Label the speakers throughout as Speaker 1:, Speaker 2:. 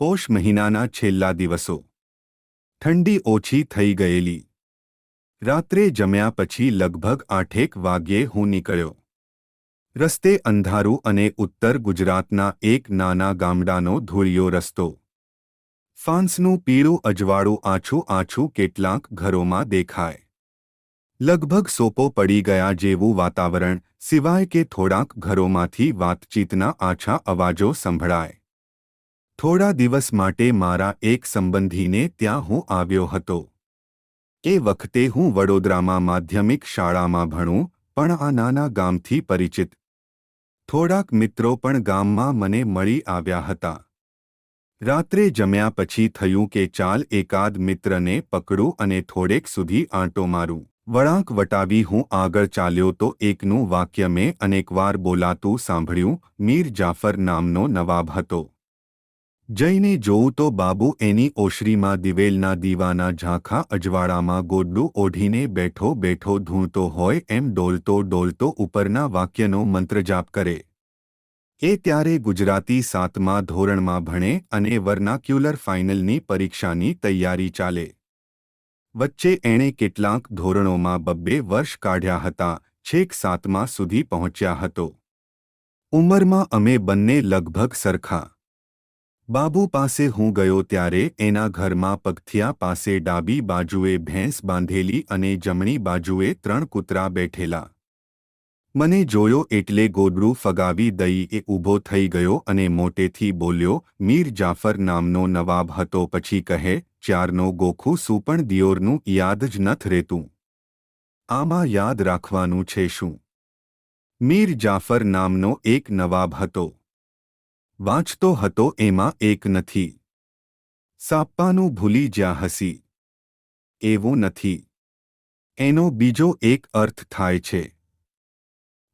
Speaker 1: પોષ મહિનાના છેલ્લા દિવસો. ઠંડી ઓછી થઈ ગયેલી. રાત્રે જમ્યા પછી લગભગ આઠેક વાગ્યે હું નીકળ્યો. રસ્તે અંધારું અને ઉત્તર ગુજરાતના એક નાના ગામડાનો ધૂળિયો રસ્તો. ફાન્સનું પીળું અજવાળું આછું આછું કેટલાંક ઘરોમાં દેખાય. લગભગ સોપો પડી ગયા જેવું વાતાવરણ, સિવાય કે થોડાક ઘરોમાંથી વાતચીતના આછા અવાજો સંભળાય. થોડા દિવસ માટે મારા એક સંબંધીને ત્યાં હું આવ્યો હતો. એ વખતે હું વડોદરામાં માધ્યમિક શાળામાં ભણું, પણ આ નાના ગામથી પરિચિત. થોડાક મિત્રો પણ ગામમાં મને મળી આવ્યા હતા. રાત્રે જમ્યા પછી થયું કે ચાલ એકાદ મિત્રને પકડું અને થોડેક સુધી આંટો મારું. વળાંક વટાવી હું આગળ ચાલ્યો તો એકનું વાક્ય મેં અનેકવાર બોલાતું સાંભળ્યું, મીર જાફર નામનો નવાબ હતો. જઈને જોઉં તો બાબુ એની ઓશરીમાં દિવેલના દીવાના ઝાંખા અજવાળામાં ગોડલું ઓઢીને બેઠો બેઠો ધૂણતો હોય એમ ડોલતો ડોલતો ઉપરના વાક્યનો મંત્રજાપ કરે. એ ત્યારે ગુજરાતી સાતમા ધોરણમાં ભણે અને વર્નાક્યુલર ફાઇનલની પરીક્ષાની તૈયારી ચાલે. વચ્ચે એણે કેટલાંક ધોરણોમાં બબ્બે વર્ષ કાઢ્યા હતા, છેક સાતમા સુધી પહોંચ્યા હતો. ઉંમરમાં અમે બંને લગભગ સરખા બાબુ પાસે હું ગયો ત્યારે એના ઘરમાં પગથિયા પાસે ડાબી બાજુએ ભેંસ બાંધેલી અને જમણી બાજુએ ત્રણ કૂતરા બેઠેલા. મને જોયો એટલે ગોદડું ફગાવી દઈ એ ઊભો થઈ ગયો અને મોટેથી બોલ્યો, મીર જાફર નામનો નવાબ હતો, પછી કહે, ચારનો ગોખું સુપણ દિયોરનું યાદ જ નથ રહેતું. આમાં યાદ રાખવાનું છે શું? મીર જાફર નામનો એક નવાબ હતો. વાંચતો હતો એમાં એક નથી. સાપ્પાનું ભૂલી જ્યાં હસી. એવો નથી. એનો બીજો એક અર્થ થાય છે.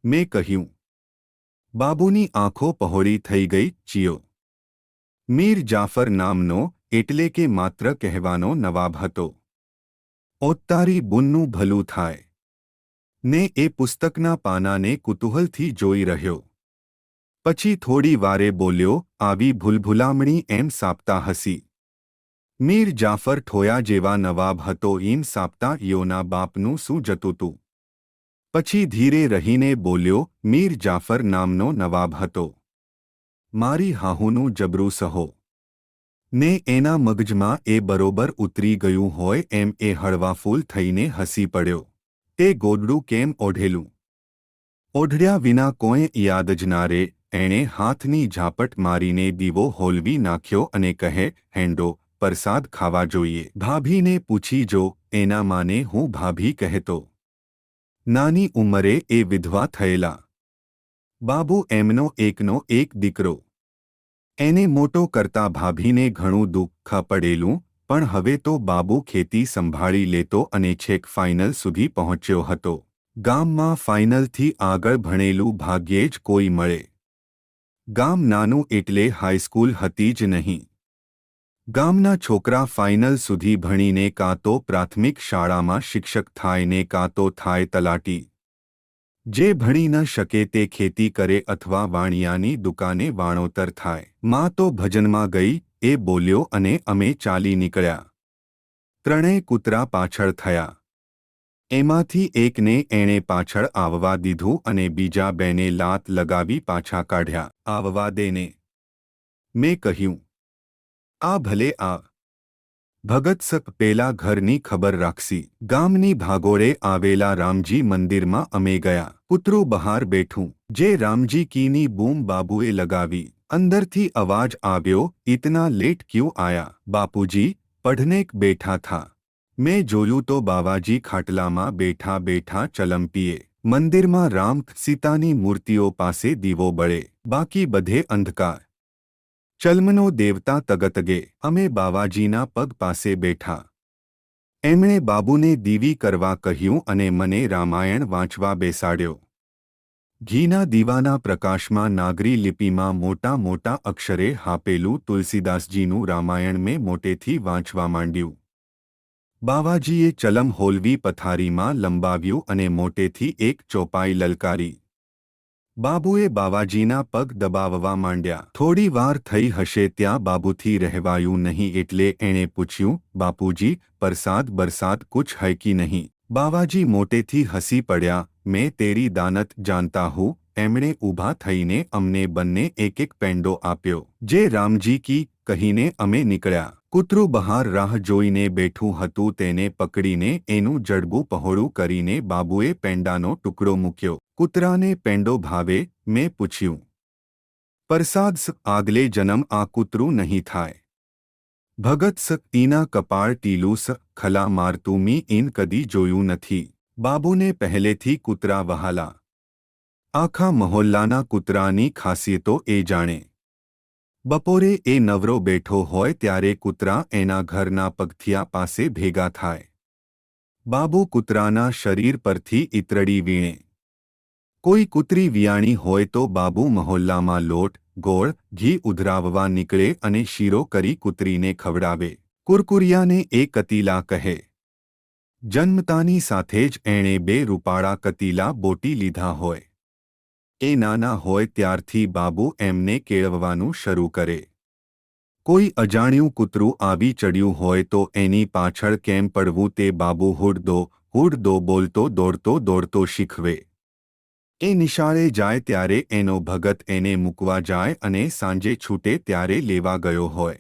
Speaker 1: મેં કહ્યું, બાબુની આંખો પહોળી થઈ ગઈ, ચિયો. મીર જાફર નામનો એટલે કે માત્ર કહેવાનો નવાબ હતો. ઓત્તારી બુનનું ભલું થાય. ને એ પુસ્તકના પાનાને કુતૂહલથી જોઈ રહ્યો. પછી થોડી વારે બોલ્યો, આવી ભૂલભુલામણી એમ સાપતા હસી. મીર જાફર ઠોયા જેવા નવાબ હતો એમ સાપતા યોના બાપનું શું જતું તું? પછી ધીરે રહીને બોલ્યો, મીર જાફર નામનો નવાબ હતો. મારી હાહુનું જબરું સહો. ને એના મગજમાં એ બરોબર ઉતરી ગયું હોય એમ એ હળવાફૂલ થઈને હસી પડ્યો. તે ગોદડું કેમ ઓઢેલું? ઓઢડ્યા વિના કોઈ યાદ જ ના રે એણે હાથની ઝાપટ મારીને દીવો હોલવી નાખ્યો અને કહે હેન્ડો પ્રસાદ ખાવા જોઈએ. ભાભીને પૂછી, જો એના માને હું ભાભી કહેતો? નાની ઉંમરે એ વિધવા થયેલા. બાબુ, એમનો એકનો એક દીકરો. એને મોટો કરતા ભાભીને ઘણું દુઃખ પડેલું, પણ હવે તો બાબુ ખેતી સંભાળી લેતો અને છેક ફાઇનલ સુધી પહોંચ્યો હતો. ગામમાં ફાઇનલથી આગળ ભણેલું ભાગ્યે જ કોઈ મળે. ગામ નાનું એટલે હાઈસ્કૂલ હતી જ નહીં. ગામના છોકરા ફાઇનલ સુધી ભણીને કાં તો પ્રાથમિક શાળામાં શિક્ષક થાય ને કાં તો થાય તલાટી. જે ભણી ન શકે તે ખેતી કરે અથવા વાણિયાની દુકાને વાણોતર થાય. માં તો ભજનમાં ગઈ, એ બોલ્યો અને અમે ચાલી નીકળ્યા. ત્રણેય કૂતરા પાછળ થયા. એમાંથી એકને એણે પાછળ આવવા દીધું અને બીજા બેને લાત લગાવી પાછા કાઢ્યા. આવવા દેને. મેં કહ્યું, આ ભલે આ ભગતસક પેલા ઘરની ખબર રાખસી ગામની ભાગોળે આવેલા રામજી મંદિરમાં અમે ગયા. કૂતરું બહાર બેઠું. જે રામજી કીની બૂમ બાબુએ લગાવી. અંદરથી અવાજ આવ્યો, ઇતના લેટ ક્યું આયા? બાપુજી, પઢનેક બેઠા થા. મેં જોયું તો બાવાજી ખાટલામાં બેઠા બેઠા ચલંપીએ. મંદિરમાં રામ સીતાની મૂર્તિઓ પાસે દીવો બળે. બાકી બધે અંધકાર. ચલમનો દેવતા તગતગે. અમે બાવાજીના પગ પાસે બેઠા. એમણે બાબુને દીવી કરવા કહ્યું અને મને રામાયણ વાંચવા બેસાડ્યો. ઘીના દીવાના પ્રકાશમાં નાગરી લિપિમાં મોટા મોટા અક્ષરે હાપેલું તુલસીદાસજીનું રામાયણ મેં મોટેથી વાંચવા માંડ્યું. બાવાજીએ ચલમ હોલવી પથારીમાં લંબાવ્યું અને મોટેથી એક ચોપાઈ લલકારી. બાબુએ બાવાજીના પગ દબાવવા માંડ્યા. થોડી વાર થઈ હશે ત્યાં બાબુથી રહેવાયું નહીં એટલે એણે પૂછ્યું, બાપુજી, પરસાદ બરસાદ કુછ હૈ કી નહીં? બાવાજી મોટેથી હસી પડ્યા, મેં તેરી દાનત જાણતા હું. એમણે ઊભા થઈને અમને બંને એક એક પેંડો આપ્યો. જે રામજી કી કહીને અમે નીકળ્યા. કૂતરું બહાર રાહ જોઈને બેઠું હતું તેને પકડીને એનું જડબું પહોળું કરીને બાબુએ પેંડાનો ટુકડો મૂક્યો. કૂતરાને પેંડો ભાવે, મેં પૂછ્યું. પરસાદ આગલે જન્મ આ કૂતરું નહીં થાય. ભગત સ ઈના કપાળ ટીલું ખલા મારતું મી ઇન કદી જોયું નથી. બાબુને પહેલેથી કૂતરા વહાલા. આખા મહોલ્લાના કૂતરાની ખાસિયતો એ જાણે. બપોરે એ નવરો બેઠો હોય ત્યારે કૂતરા એના ઘરના પગથિયા પાસે ભેગા થાય. બાબુ કૂતરાના શરીર પરથી ઈતરડી વીણે. કોઈ કૂતરી વિયાણી હોય તો બાબુ મહોલ્લામાં લોટ, ગોળ, ઘી ઉધરાવવા નીકળે અને શીરો કરી કૂતરીને ખવડાવે. કુરકુરિયાને એ કતીલા કહે. જન્મતાની સાથે જ એણે બે રૂપાળા કતીલા બોટી લીધા હોય. એ નાના હોય ત્યારથી બાબુ એમને કેળવવાનું શરૂ કરે. કોઈ અજાણ્યું કૂતરું આવી ચડ્યું હોય તો એની પાછળ કેમ પડવું તે બાબુ હુડદો હુડદો બોલતો, દોડતો દોડતો શીખવે. એ નિશાળે જાય ત્યારે એનો ભગત એને મૂકવા જાય અને સાંજે છૂટે ત્યારે લેવા ગયો હોય.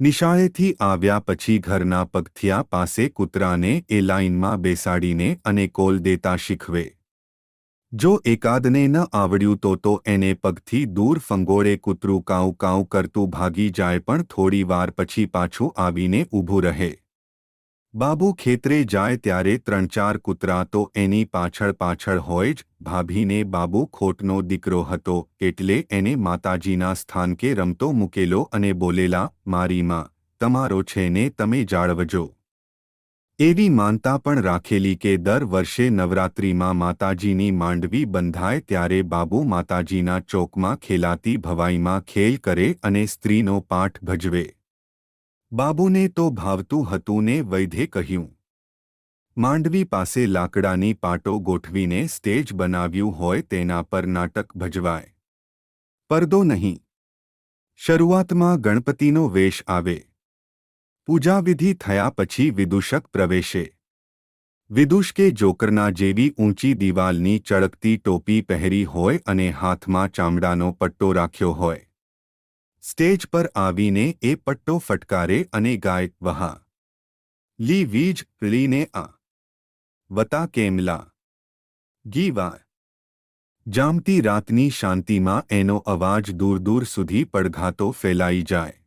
Speaker 1: નિશાળેથી આવ્યા પછી ઘરના પગથિયા પાસે કૂતરાને એ લાઇનમાં બેસાડીને અને કોલ દેતા શીખવે. જો એકાદને ન આવડ્યું તો તો એને પગથી દૂર ફંગોળે કૂતરું કાઉ કાઉ કરતું ભાગી જાય પણ થોડી વાર પછી પાછું આવીને ઊભું રહે. બાબુ ખેતરે જાય ત્યારે ત્રણ ચાર કૂતરા તો એની પાછળ પાછળ હોય જ ભાભીને બાબુ ખોટનો દીકરો હતો એટલે એને માતાજીના સ્થાનકે રમતો મૂકેલો અને બોલેલા, મારી માં, તમારો છે ને તમે જાળવજો. એવી માનતા પણ રાખેલી કે દર વર્ષે નવરાત્રિમાં માતાજીની માંડવી બંધાય ત્યારે બાબુ માતાજીના ચોકમાં ખેલાતી ભવાઈમાં ખેલ કરે અને સ્ત્રીનો પાઠ ભજવે. બાબુને તો ભાવતું હતું ને વૈધે કહ્યું. માંડવી પાસે લાકડાની પાટો ગોઠવીને સ્ટેજ બનાવ્યું હોય તેના પર નાટક ભજવાય. પરદો નહીં. શરૂઆતમાં ગણપતિનો વેશ આવે. પૂજાવિધિ થયા પછી વિદૂષક પ્રવેશે. વિદુષકે જોકરના જેવી ઊંચી દિવાલની ચળકતી ટોપી પહેરી હોય અને હાથમાં ચામડાનો પટ્ટો રાખ્યો હોય. સ્ટેજ પર આવીને એ પટ્ટો ફટકારે અને ગાય, વહા. લી વીજ લીને આ. વતા કેમલા. ગીવા જામતી રાતની શાંતિમાં એનો અવાજ દૂર દૂર સુધી પડઘાતો ફેલાઈ જાય.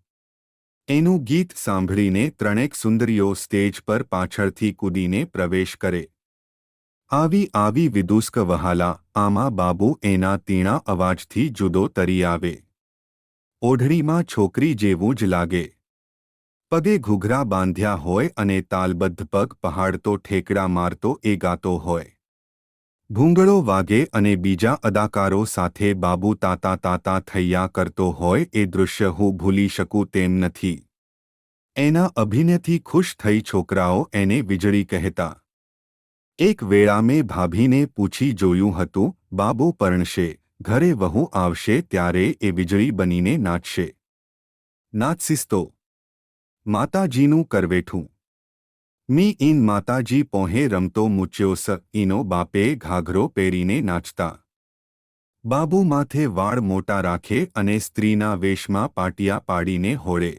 Speaker 1: એનું ગીત સાંભળીને ત્રણેક સુંદરીઓ સ્ટેજ પર પાછળથી કૂદીને પ્રવેશ કરે. આવી આવી વિદુષ્ક વહાલા આમાં બાબુ એના તીણા અવાજથી જુદો તરી આવે. ઓઢણીમાં છોકરી જેવું જ લાગે. પગે ઘૂઘરા બાંધ્યા હોય અને તાલબદ્ધ પગ પહાડતો ઠેકડા મારતો એ ગાતો હોય. ભૂંગળો વાગે અને બીજા અદાકારો સાથે બાબુ તાતા તાતા થૈયા કરતો હોય એ દૃશ્ય હું ભૂલી શકું તેમ નથી. એના અભિનયથી ખુશ થઈ છોકરાઓ એને વીજળી કહેતા. એક વેળા મેં ભાભીને પૂછી જોયું હતું, બાબુ પરણશે, ઘરે વહુ આવશે ત્યારે એ વીજળી બનીને નાચશે. નાચસીસ્તો માતાજીનું કરવેઠું. મી ઇન માતાજી પોહે રમતો મૂચ્યો સ ઇનો બાપે ઘાઘરો પહેરીને નાચતા. બાબુ માથે વાળ મોટા રાખે અને સ્ત્રીના વેશમાં પાટિયા પાડીને હોળે.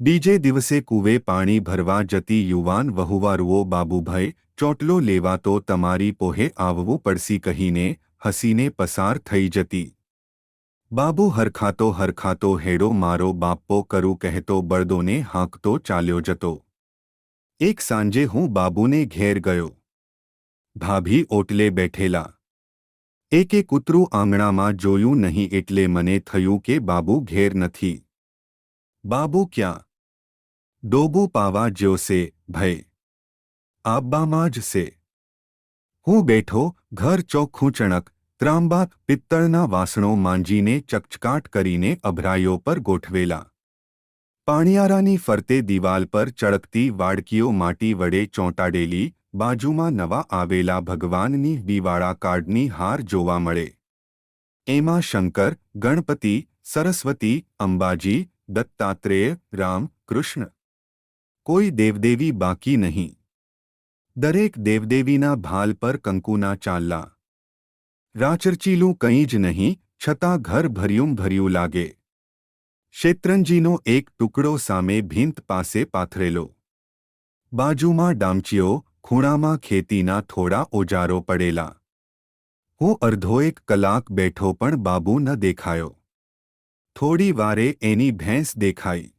Speaker 1: બીજે દિવસે કૂવે પાણી ભરવા જતી યુવાન વહુવારુઓ, બાબુભાઈ, ચોટલો લેવા તો તમારી પોહે આવવું પડશે કહીને હસીને પસાર થઈ જતી. બાબુ હરખાતો હરખાતો હેડો મારો બાપ્પો કરું કહેતો બળદોને હાંકતો ચાલ્યો જતો. એક સાંજે હું બાબુને ઘેર ગયો ભાભી ઓટલે બેઠેલા એકે કૂતરું આંગણામાં જોયું નહીં એટલે મને થયું કે બાબુ ઘેર નથી બાબુ ક્યાં ડોબું પાવા જ્યોસે ભય આબ્બામાં જ સે હું બેઠો ઘર ચોખ્ખું ચણક ત્રાંબા પિત્તળના વાસણો માંજીને ચકચકાટ કરીને અભરાઈઓ પર ગોઠવેલા પાણિયારાની ફરતે દિવાલ પર ચળકતી વાડકીઓ માટી વડે ચોંટાડેલી બાજુમાં નવા આવેલા ભગવાનની બીવાળા કાર્ડની હાર જોવા મળે. એમાં શંકર, ગણપતિ, સરસ્વતી, અંબાજી, દત્તાત્રેય, રામ, કૃષ્ણ. કોઈ દેવદેવી બાકી નહીં. દરેક દેવદેવીના ભાલ પર કંકુના ચાલ્લા. રાચરચીલું કંઈ જ નહીં, છતાં ઘર ભર્યું ભર્યું લાગે. શેત્રંજીનો એક ટુકડો સામે ભીંત પાસે પાથરેલો. બાજુમાં ડામચીઓ, ખૂણામાં ખેતીના થોડા ઓજારો પડેલા. હું અર્ધો એક કલાક બેઠો પણ બાબુ ન દેખાયો. થોડી વારે એની ભેંસ દેખાઈ.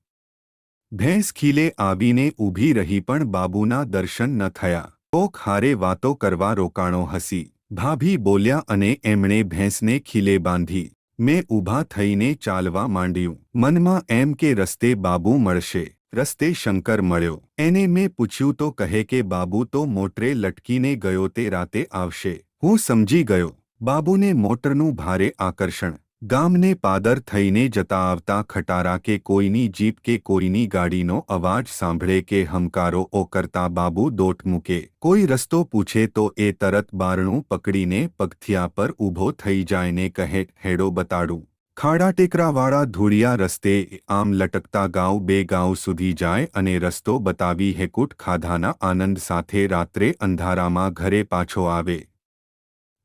Speaker 1: ભેંસ ખીલે આવીને ઊભી રહી પણ બાબુના દર્શન ન થયા. કોક હારે વાતો કરવા રોકાણો હસી. ભાભી બોલ્યા અને એમણે ભેંસને ખીલે બાંધી. મેં ઊભા થઈને ચાલવા માંડ્યું. મનમાં એમ કે રસ્તે બાબુ મળશે. રસ્તે શંકર મળ્યો. એને મેં પૂછ્યું તો કહે કે બાબુ તો મોટરે લટકીને ગયો તે રાતે આવશે. હું સમજી ગયો. બાબુને મોટરનું ભારે આકર્ષણ. ગામને પાદર થઈને જતા આવતા ખટારા કે કોઈની જીપ કે કોઈની ગાડીનો અવાજ સાંભળે કે હમકારો ઓ કરતા બાબુ દોટ મૂકે. કોઈ રસ્તો પૂછે તો એ તરત બારણું પકડીને પગથિયા પર ઊભો થઈ જાય ને કહે, હેડો બતાડું. ખાડા ટેકરાવાળા ધૂળિયા રસ્તે આમ લટકતા ગાંવ બે ગાંવ સુધી જાય અને રસ્તો બતાવી હેકુટ ખાધાના આનંદ સાથે રાત્રે અંધારામાં ઘરે પાછો આવે.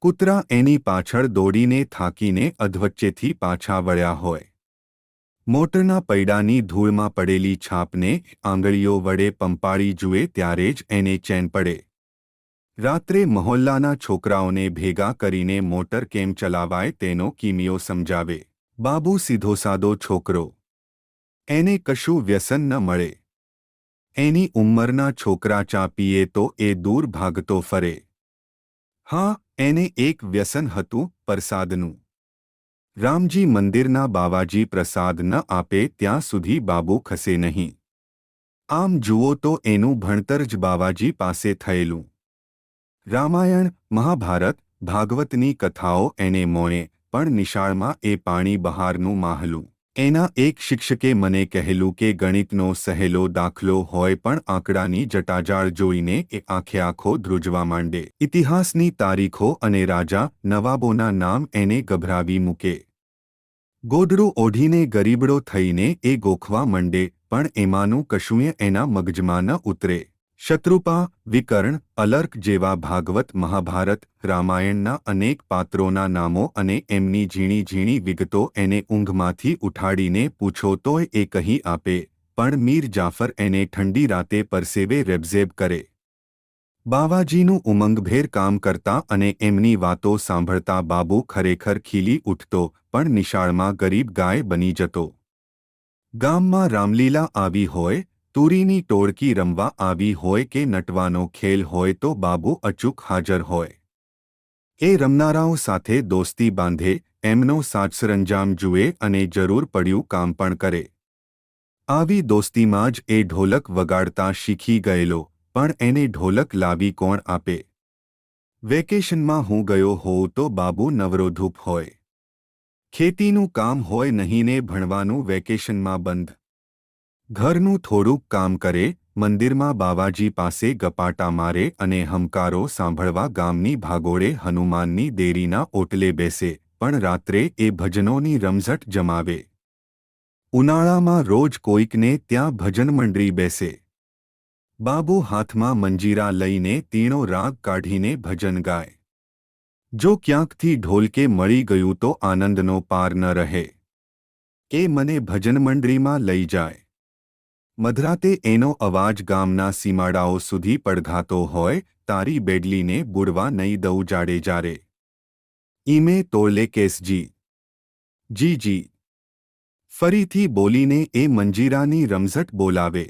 Speaker 1: કૂતરા એની પાછળ દોડીને થાકીને અધવચ્ચેથી પાછા વળ્યા હોય. મોટરના પૈડાની ધૂળમાં પડેલી છાપને આંગળીઓ વડે પંપાળી જુએ ત્યારે જ એને ચેન પડે. રાત્રે મહોલ્લાના છોકરાઓને ભેગા કરીને મોટર કેમ ચલાવાય તેનો કિમિયો સમજાવે. બાબુ સીધો સાદો છોકરો. એને કશું વ્યસન ન મળે. એની ઉંમરના છોકરા ચા પીએ તો એ દૂર ભાગતો ફરે. હા એને એક વ્યસન હતું પ્રસાદનું. રામજી મંદિરના બાવાજી પ્રસાદ ન આપે ત્યાં સુધી બાબુ ખસે નહીં. આમ જુઓ તો એનું ભણતર જ બાવાજી પાસે થયેલું. રામાયણ, મહાભારત, ભાગવતની કથાઓ એને મોણે પણ નિશાળમાં એ પાણી બહારનું માહલું. એના એક શિક્ષકે મને કહેલું કે ગણિતનો સહેલો દાખલો હોય પણ આંકડાની જટાજાળ જોઈને એ આંખે આંખો ધ્રુજવા માંડે. ઇતિહાસની તારીખો અને રાજા નવાબોના નામ એને ગભરાવી મૂકે. ગોદડું ઓઢીને ગરીબડો થઈને એ ગોખવા માંડે, પણ એમાંનું કશુંય એના મગજમાં ન ઉતરે. શત્રુપા, વિકર્ણ, અલર્ક જેવા ભાગવત મહાભારત, રામાયણના અનેક પાત્રોના નામો અને એમની ઝીણી ઝીણી વિગતો એને ઊંઘમાંથી ઉઠાડીને પૂછો તોય એ કહી આપે, પણ મીર જાફર એને ઠંડી રાતે પરસેવે રેબઝેબ કરે. બાવાજીનું ઉમંગભેર કામ કરતા અને એમની વાતો સાંભળતા બાબુ ખરેખર ખીલી ઉઠતો, પણ નિશાળમાં ગરીબ ગાય બની જતો. ગામમાં રામલીલા આવી હોય તુરીની ટોળકી રમવા આવી હોય કે નટવાનો ખેલ હોય તો બાબુ અચૂક હાજર હોય. એ રમનારાઓ સાથે દોસ્તી બાંધે, એમનો સાચસરંજામ જુએ અને જરૂર પડ્યું કામ પણ કરે. આવી દોસ્તીમાં જ એ ઢોલક વગાડતા શીખી ગયેલો, પણ એને ઢોલક લાવી કોણ આપે? વેકેશનમાં હું ગયો હોઉં તો બાબુ નવરોધૂપ હોય. ખેતીનું કામ હોય નહીં ને ભણવાનું વેકેશનમાં બંધ. ઘરનું થોડુંક કામ કરે, મંદિરમાં બાવાજી પાસે ગપાટા મારે અને હમકારો સાંભળવા ગામની ભાગોળે હનુમાનની દેરીના ઓટલે બેસે, પણ રાત્રે એ ભજનોની રમઝટ જમાવે. ઉનાળામાં રોજ કોઈકને ત્યાં ભજન મંડળી બેસે. બાબુ હાથમાં મંજીરા લઈને તીણો રાગ કાઢીને ભજન ગાય. જો ક્યાંકથી ઢોલકે મળી ગયું તો આનંદનો પાર ન રહે. એ મને ભજન મંડળીમાં લઈ જાય. મધરાતે એનો અવાજ ગામના સીમાડાઓ સુધી પડઘાતો હોય, તારી બેડલીને બુડવા નહીં દઉં જાડે જારે. ઈમે તોલે કેસજી જી જી. ફરીથી બોલીને એ મંજીરાની રમઝટ બોલાવે.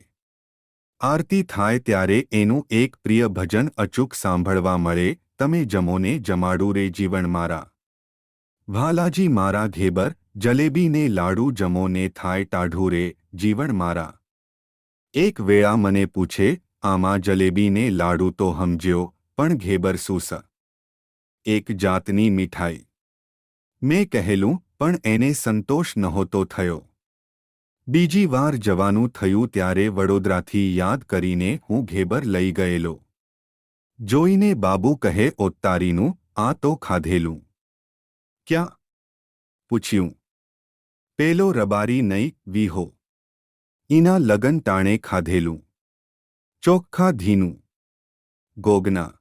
Speaker 1: આરતી થાય ત્યારે એનું એક પ્રિય ભજન અચૂક સાંભળવા મળે, તમે જમોને જમાડું રે જીવન મારા. વાલાજી મારા ઘેબર, જલેબીને લાડુ જમોને થાય ટાઢું રે, જીવન મારા. એક વેળા મને પૂછે, આમાં જલેબીને લાડુ તો સમજ્યો પણ ઘેબર સૂસ એક જાતની મીઠાઈ. મેં કહેલું, પણ એને સંતોષ નહોતો થયો. બીજી વાર જવાનું થયું ત્યારે વડોદરાથી યાદ કરીને હું ઘેબર લઈ ગયેલો. જોઈને બાબુ કહે, ઓત્તારીનું, આ તો ખાધેલું. ક્યાં? પૂછ્યું. પેલો રબારી નહીં, વીહો. ઈના લગન ટાણે ખાધેલું. ચોખ્ખા ધીનું. ગોગના.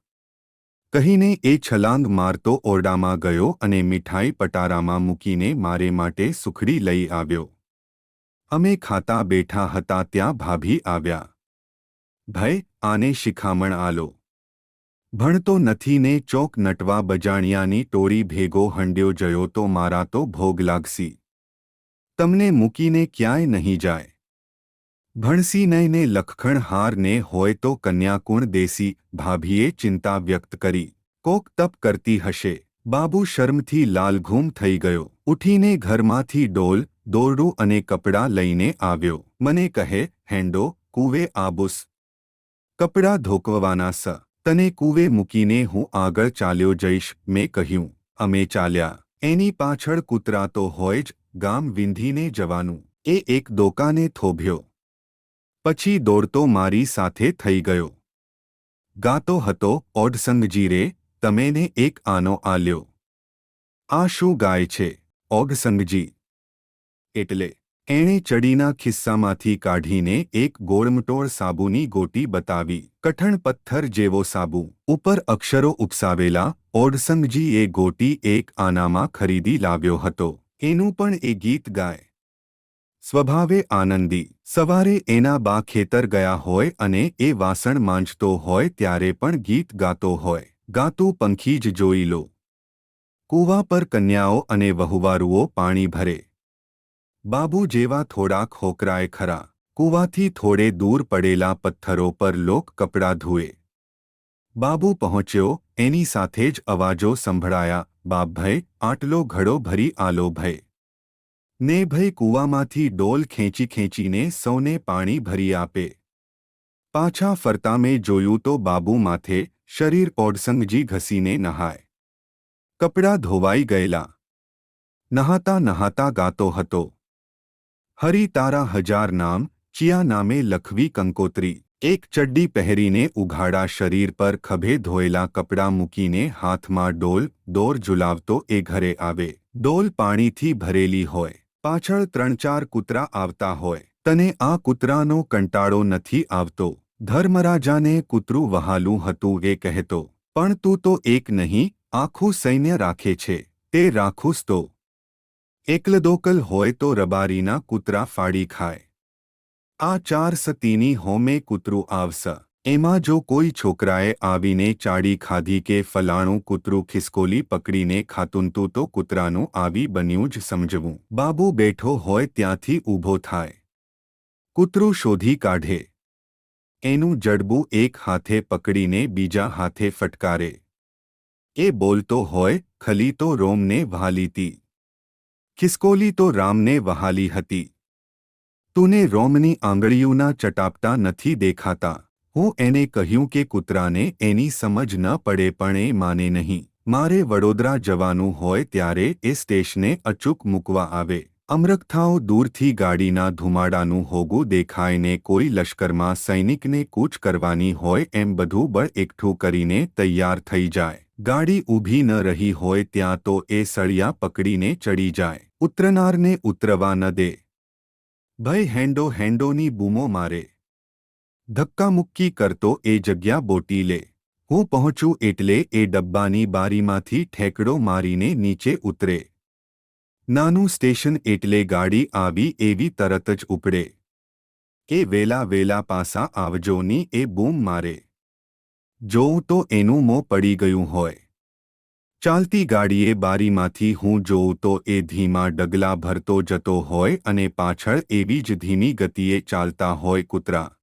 Speaker 1: કહીને એ છલાંગ મારતો ઓરડામાં ગયો અને મીઠાઈ પટારામાં મૂકીને મારે માટે સુખડી લઈ આવ્યો. અમે ખાતા બેઠા હતા ત્યાં ભાભી આવ્યા. ભય, આને શિખામણ આલો. ભણતો નથી ને ચોક નટવા બજાણિયાની ટોળી ભેગો હંડ્યો જયો તો મારા તો ભોગ લાગસી તમને મૂકીને ક્યાંય નહીં જાય. ભણસી નયને લખખણ હારને હોય તો કન્યાકુણ દેસી ભાભીએ ચિંતા વ્યક્ત કરી. કોક તપ કરતી હશે. બાબુ શર્મથી લાલઘૂમ થઈ ગયો. ઉઠીને ઘરમાંથી ડોલ, દોરડું અને કપડાં લઈને આવ્યો. મને કહે હેન્ડો કૂવે આબુસ. કપડાં ધોકવવાના સ. તને કૂવે મૂકીને હું આગળ ચાલ્યો જઈશ, મેં કહ્યું. અમે ચાલ્યા. એની પાછળ કૂતરા તો હોય જ ગામ વિંધીને જવાનું. એ એક દોકાને થોભ્યો. પછી દોડતો મારી સાથે થઈ ગયો. ગાતો હતો ઓડસંગજી રે તમેને એક આનો આલ્યો. આ શું ગાય છે? ઓગસંગજી એટલે, એણે ચડીના ખિસ્સામાંથી કાઢીને એક ગોળમટોળ સાબુની ગોટી બતાવી. કઠણ પથ્થર જેવો સાબુ. ઉપર અક્ષરો ઉપસાવેલા ઓડસંગજી એ ગોટી એક આનામાં ખરીદી લાવ્યો હતો. એનું પણ એ ગીત ગાય. સ્વભાવે આનંદી. સવારે એના બા ખેતર ગયા હોય અને એ વાસણ માંજતો હોય ત્યારે પણ ગીત ગાતો હોય. ગાતું પંખી જ જોઈ લો. કૂવા પર કન્યાઓ અને વહુવારુઓ પાણી ભરે. બાબુ જેવા થોડા ખોકરાએ ખરા. કૂવાથી થોડે દૂર પડેલા પથ્થરો પર લોક કપડાં ધુએ. બાબુ પહોંચ્યો, એની સાથે જ અવાજો સંભળાયા બાપભય આટલો ઘડો ભરી આલો ભય ને ભઈ કૂવામાંથી ડોલ ખેંચી ખેંચીને સૌને પાણી ભરી આપે. પાછા ફરતા મેં જોયું તો બાબુ માથે શરીર ઓડસંગજી ઘસીને નહાય. કપડાં ધોવાઈ ગયેલા. નહાતા નહાતા ગાતો હતો. હરી તારા હજાર નામ, ચિયા નામે લખવી કંકોત્રી. એક ચડ્ડી પહેરીને ઉઘાડા શરીર પર ખભે ધોયેલા કપડાં મૂકીને હાથમાં ડોલ, દોર ઝુલાવતો એ ઘરે આવે. ડોલ પાણીથી ભરેલી હોય. પાછળ ત્રણ ચાર કૂતરા આવતા હોય. તને આ કૂતરાનો કંટાળો નથી આવતો. ધર્મરાજાને કૂતરું વહાલું હતું એ કહેતો. પણ તું તો એક નહીં, આખું સૈન્ય રાખે છે. તે રાખુસ તો. એકલદોકલ હોય તો રબારીના કૂતરા ફાડી ખાય. આ ચાર સતીની હોમે કૂતરું આવસ એમાં જો કોઈ છોકરાએ આવીને ચાડી ખાધી કે ફલાણું કૂતરું ખિસકોલી પકડીને ખાતુંતું તો કૂતરાનું આવી બન્યું જ સમજવું. બાબુ બેઠો હોય ત્યાંથી ઊભો થાય. કૂતરું શોધી કાઢે. એનું જડબું એક હાથે પકડીને બીજા હાથે ફટકારે. એ બોલતો હોય, ખલી તો રોમને વહાલીતી. ખિસકોલી તો રામને વહાલી હતી. તુને રોમની આંગળીઓના ચટાપતા નથી દેખાતા. હું એને કહ્યું કે કૂતરાને એની સમજ ન પડે પણ એ માને નહીં. મારે વડોદરા જવાનું હોય ત્યારે એ સ્ટેશને અચૂક મૂકવા આવે. અમરખથાઓ દૂરથી ગાડીના ધુમાડાનું હોગું દેખાયને કોઈ લશ્કરમાં સૈનિકને કૂચ કરવાની હોય એમ બધું બળ એકઠું કરીને તૈયાર થઈ જાય. ગાડી ઊભી ન રહી હોય ત્યાં તો એ સળિયા પકડીને ચડી જાય. ઉતરનારને ઉતરવા ન દે. ભય હેન્ડો હેન્ડોની બૂમો મારે. ધક્કામુક્કી કરતો એ જગ્યા બોટી લે. હું પહોંચું એટલે એ ડબ્બાની બારીમાંથી ઠેકડો મારીને નીચે ઉતરે. નાનું સ્ટેશન એટલે ગાડી આવી એવી તરત જ ઉપડે. કે વેલા વેલા પાસા આવજોની એ બૂમ મારે. જોઉં તો એનું મોં પડી ગયું હોય. ચાલતી ગાડીએ બારીમાંથી હું જોઉં તો એ ધીમા ડગલા ભરતો જતો હોય અને પાછળ એવી જ ધીમી ગતિએ ચાલતા હોય કૂતરા.